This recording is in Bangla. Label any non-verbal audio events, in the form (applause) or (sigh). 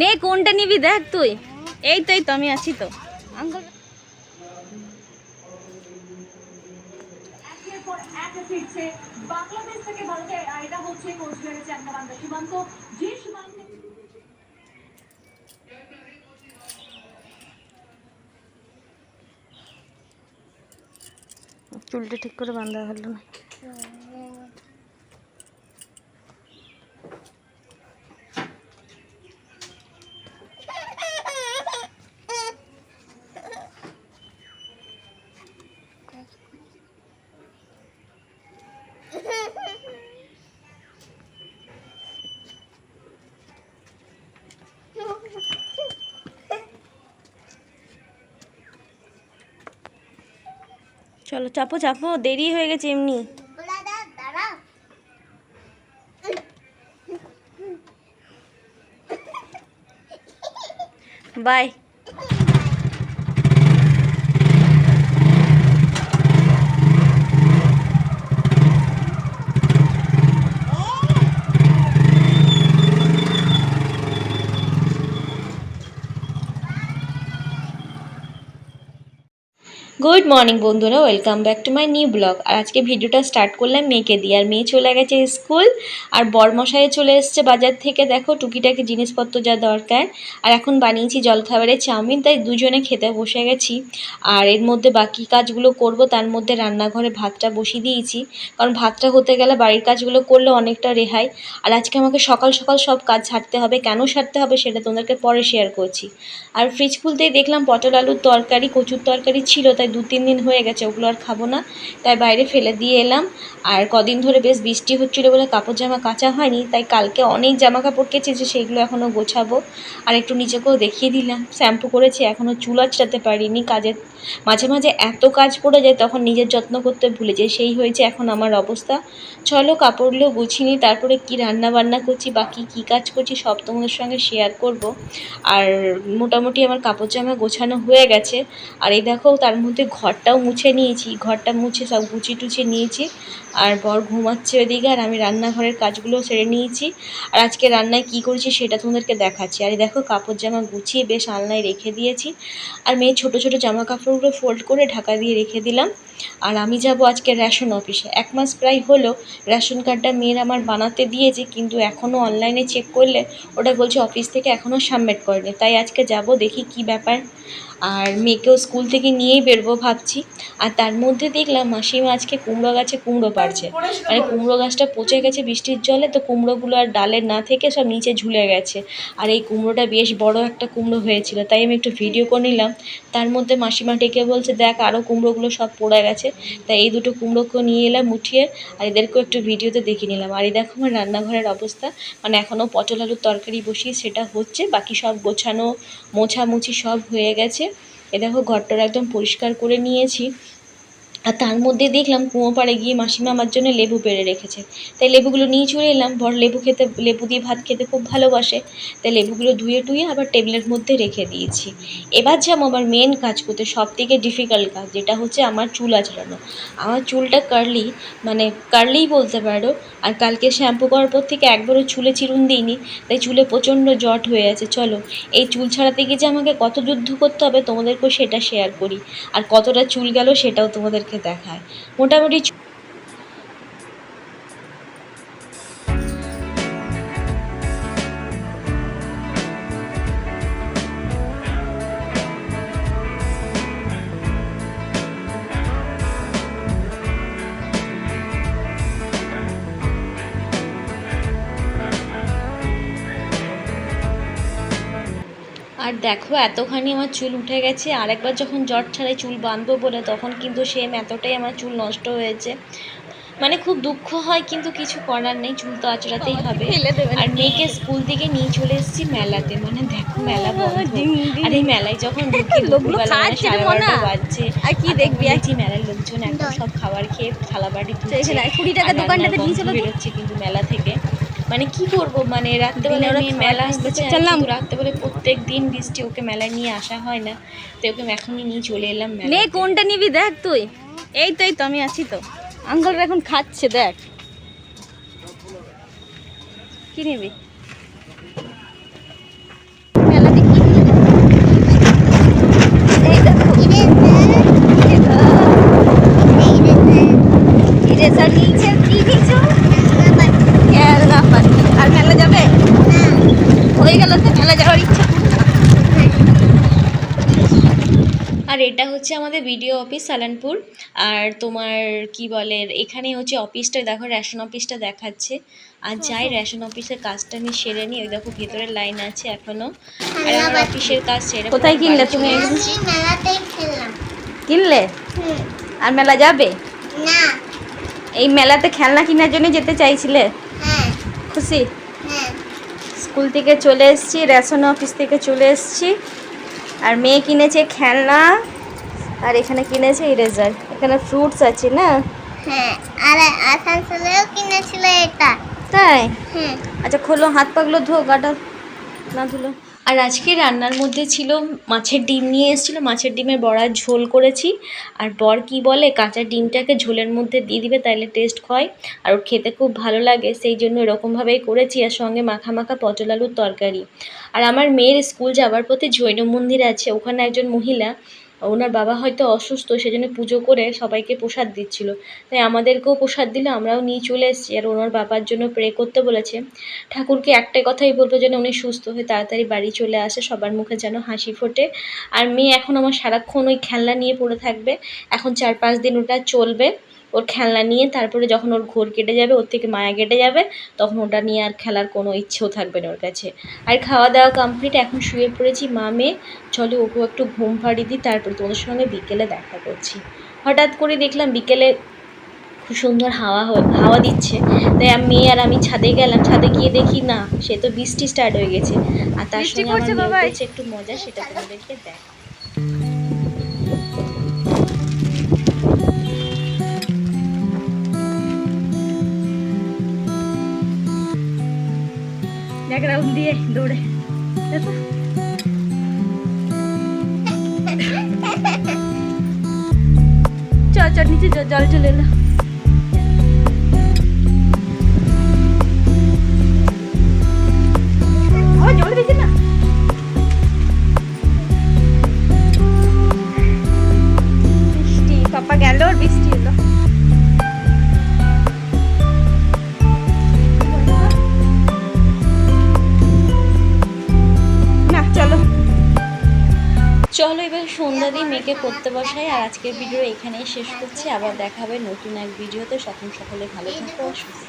নে কোনটা নিবি দেখ তুই। এই তো এই তো আমি আছি তো। আঙ্কল একের পর এক ফিরছে। বাংলাদেশ থেকে ভারতে এটা হচ্ছে কোস্টগার্ডের চান্নাবান্ধা সীমান্ত। যে সীমান্তে চুলটা ঠিক করে বাঁধা হলো না। চলো চাপো চাপো দেরি হয়ে গেছে এমনি। বাই। গুড মর্নিং বন্ধুরা, welcome back to my new blog. আর আজকে ভিডিওটা স্টার্ট করলাম মেয়েকে দিয়ে। আর মেয়ে চলে গেছে স্কুল, আর বরমশাই চলে এসছে বাজার থেকে। দেখো, টুকিটাকি জিনিসপত্র যা দরকার। আর এখন বানিয়েছি জলখাবারে চাউমিন, তাই দুজনে খেতে বসে গেছি। আর এর মধ্যে বাকি কাজগুলো করব, তার মধ্যে রান্নাঘরে ভাতটা বসিয়ে দিয়েছি। কারণ ভাতটা হতে গেলে বাড়ির কাজগুলো করলে অনেকটা রেহাই। আর আজকে আমাকে সকাল সকাল সব কাজ ছাড়তে হবে। কেন ছাড়তে হবে সেটা তোমাদেরকে পরে শেয়ার করছি। আর ফ্রিজ খুলতেই দেখলাম পটল আলুর তরকারি, কচুর তরকারি ছিল, তাই দু তিন দিন হয়ে গেছে, ওগুলো আর খাব না। তাই বাইরে ফেলে দিয়ে এলাম। আর কদিন ধরে বেশ বৃষ্টি হচ্ছিল বলে কাপড় জামা কাচা হয়নি, তাই কালকে অনেক জামা কাপড় কেচে যে সেইগুলো এখনও গোছাবো। আর একটু নিজেকেও দেখিয়ে দিলাম। শ্যাম্পু করেছি, এখনও চুল আচড়াতে পারিনি। কাজের মাঝে মাঝে এত কাজ পড়ে যায়, তখন নিজের যত্ন করতে ভুলে যাই। সেই হয়েছে এখন আমার অবস্থা। চলো কাপড়গুলো গুছিনি তারপরে কি রান্না বান্না করছি বাকি কি কাজ করছি, সব তোমাদের সঙ্গে শেয়ার করব। আর মোটামুটি আমার কাপড় জামা গোছানো হয়ে গেছে। আর এই দেখো, তার মধ্যে ঘরটাও মুছে নিয়েছি ঘরটা মুছে সব গুছিয়ে টুছিয়ে নিয়েছি। আর বর ঘুমাচ্ছে ওদিকে আর আমি রান্নাঘরের কাজগুলো সেরে নিয়েছি। আর আজকে রান্নায় কি করেছি সেটা তোমাদেরকে দেখাচ্ছি। আর দেখো, কাপড় জামা গুছিয়ে বেশ আলনায় রেখে দিয়েছি। আর মেয়ে ছোট ছোট জামা কাপড়গুলো ফোল্ড করে ঢাকা দিয়ে রেখে দিলাম। আর আমি যাব আজকে রেশন অফিসে এক মাস প্রায় হলো রেশন কার্ডটা মেয়ের আমার বানাতে দিয়েছে, কিন্তু এখনও অনলাইনে চেক করলে ওটা বলছে অফিস থেকে এখনও সাবমিট করেনি। তাই আজকে যাব দেখি কি ব্যাপার। আর মেয়েকেও স্কুল থেকে নিয়েই বেরবো ভাবছি। আর তার মধ্যে দেখলাম মাসিমা আজকে কুমড়ো গাছে কুমড়ো পাড়ছে মানে কুমড়ো গাছটা পচে গেছে বৃষ্টির জলে, তো কুমড়োগুলো আর ডালের না থেকে সব নিচে ঝুলে গেছে। আর এই কুমড়োটা বেশ বড় একটা কুমড়ো হয়েছিল, তাই আমি একটু ভিডিও করে নিলাম। তার মধ্যে মাসিমা ডেকে বলছে, দেখ আরও কুমড়োগুলো সব পড়ে গেছে। তাই এই দুটো কুমড়োকেও নিয়ে এলাম, উঠিয়ে, আর এদেরকেও একটু ভিডিওতে দেখে নিলাম। আর এই দেখো আমার রান্নাঘরের অবস্থা মানে এখনও পটল আলুর তরকারি বসিয়ে সেটা হচ্ছে, বাকি সব গোছানো, মোছামুছি সব হয়ে গেছে। এ দেখো, ঘরটার একদম পরিষ্কার করে নিয়েছি। আর তার মধ্যে দেখলাম কুঁয়ো পাড়ে গিয়ে মাসিমা আমার জন্য লেবু পেড়ে রেখেছে। তাই লেবুগুলো নিয়ে চলে এলাম। বর লেবু খেতে, লেবু দিয়ে ভাত খেতে খুব ভালোবাসে। তাই লেবুগুলো ধুয়ে টুয়ে আবার টেবিলের মধ্যে রেখে দিয়েছি। এবার যাব আমার মেন কাজ করতে সব থেকে ডিফিকাল্ট কাজ, যেটা হচ্ছে আমার চুল আঁচড়ানো। আমার চুলটা কার্লি মানে কার্লিই বলতে পারো। আর কালকে শ্যাম্পু করার পর থেকে একবারও চুলে চিরুন দিইনি। তাই চুলে প্রচণ্ড জট হয়ে আছে। চলো, এই চুল ছাড়াতে গিয়ে যে আমাকে কত যুদ্ধ করতে হবে, তোমাদেরকেও সেটা শেয়ার করি। আর কতটা চুল গেল সেটাও তোমাদেরকে দেখায়। মোটামুটি আর দেখো এতখানি আমার চুল উঠে গেছে আর একবার যখন জট ছাড়াই চুল বাঁধবো বলে তখন কিন্তু সেম এতটাই আমার চুল নষ্ট হয়েছে। মানে খুব দুঃখ হয় কিন্তু কিছু করার নেই চুল তো আচড়াতেই হবে। আর মেয়েকে স্কুল থেকে নিয়ে চলে এসেছি মেলাতে মানে দেখো মেলা বন্ধ। আর এই মেলায় যখন (laughs) ঢুকি দুপুরবেলা মানে সাড়ে বারোটা বাজছে। আর কি দেখবি, আর- দেখছি মেলার লোকজন একদম সব খাবার খেয়ে থালা বাড়ি কুড়ি টাকা দোকানটাতে নিয়ে বেরোচ্ছে কিন্তু মেলা থেকে। মানে কি করব? মানে রাত্রেবেলা আমি মেলা আসতে চললাম। রাত্রেবেলা প্রত্যেক দিন বৃষ্টি ওকে মেলায় নিয়ে আসা হয় না। তো ওকে এখনই নিয়ে চলে এলাম নে কোনটা নিবি দেখ তুই। এই তো এই তো আমি আছি তো। আঙ্কলরা এখন খাচ্ছে দেখ। কি নিবি? হয়ে গেল তো মেলা যাওয়ার ইচ্ছা। আর এটা হচ্ছে আমাদের বিডিও অফিস সালানপুর। আর তোমার কি বলে এখানে হচ্ছে অফিসটা দেখো রেশন অফিসটা দেখাচ্ছে। আর যাই রেশন অফিসের কাজটা আমি সেরে নিই ওই দেখো ভেতরে লাইন আছে এখনও। আর আমার অফিসের কাজ সেরে কোথায় কিনলে তুমি? কিনলে? আর মেলা যাবে? না। এই মেলাতে খেলনা কেনার জন্য যেতে চাইছিলে? হ্যাঁ। খুশি? হ্যাঁ স্কুল থেকে চলে এসেছি রেশন অফিস থেকে চলে এসেছি। আর মেয়ে কিনেছে খেলনা আর এখানে কিনেছে ইরেজার এখানে ফ্রুটস আছে না? হ্যাঁ আর আসানসোলেও কিনেছিল এটা। তাই? আচ্ছা খোলো হাত পাগলো ধো গাটা না ধুলো। আর আজকে রান্নার মধ্যে ছিল মাছের ডিম নিয়ে এসেছিল, মাছের ডিমের বড়ার ঝোল করেছি। আর বর কি বলে, কাঁচা ডিমটাকে ঝোলের মধ্যে দিয়ে দিবে তাহলে টেস্ট হয়। আর ওর খেতে খুব ভালো লাগে, সেই জন্য এরকমভাবেই করেছি, আর সঙ্গে মাখা মাখা পটল আলুর তরকারি। আর আমার মেয়ের স্কুল যাওয়ার পথে জৈন মন্দির আছে, ওখানে একজন মহিলা ওনার বাবা হয়তো অসুস্থ, সেজন্য পুজো করে সবাইকে প্রসাদ দিচ্ছিল। তাই আমাদেরকেও প্রসাদ দিল, আমরাও নিয়ে চলে এসেছি। আর ওনার বাবার জন্য প্রে করতে বলেছে, ঠাকুরকে একটাই কথাই বলব যেন উনি সুস্থ হয়ে তাড়াতাড়ি বাড়ি চলে আসে, সবার মুখে যেন হাসি ফোটে। আর মেয়ে এখন আমার সারাক্ষণ ওই খেলনা নিয়ে পড়ে থাকবে, এখন চার পাঁচ দিন ওটা চলবে। ওর খেলনা নিয়ে তারপরে যখন ওর ঘোর কেটে যাবে ওর থেকে মায়া কেটে যাবে তখন ওটা নিয়ে আর খেলার কোনো ইচ্ছেও থাকবে না ওর কাছে। আর খাওয়া দাওয়া কমপ্লিট এখন শুয়ে পড়েছি মা মেয়ে। চলো ওকেও একটু ঘুম পাড়িয়ে দিই তারপরে তোমাদের সঙ্গে বিকেলে দেখা করছি। হঠাৎ করে দেখলাম বিকেলে খুব সুন্দর হাওয়া হাওয়া দিচ্ছে। তাই আমি মেয়ে আর আমি ছাদে গেলাম। ছাদে গিয়ে দেখি না সে তো বৃষ্টি স্টার্ট হয়ে গেছে। আর তার সঙ্গে আমার একটু মজা সেটা তোমাদেরকে দেখ দেখ রাউন্ড দিয়ে দৌড়ে। দেখো। চ চ নিচে জল চলে এলো। চলো এবার সন্ধ্যা দিয়ে মেয়েকে পড়তে বসাই, আর আজকের ভিডিও এখানেই শেষ করছি আবার দেখাবে নতুন এক ভিডিওতে সকল সকলে ভালো থাকো, সুস্থ।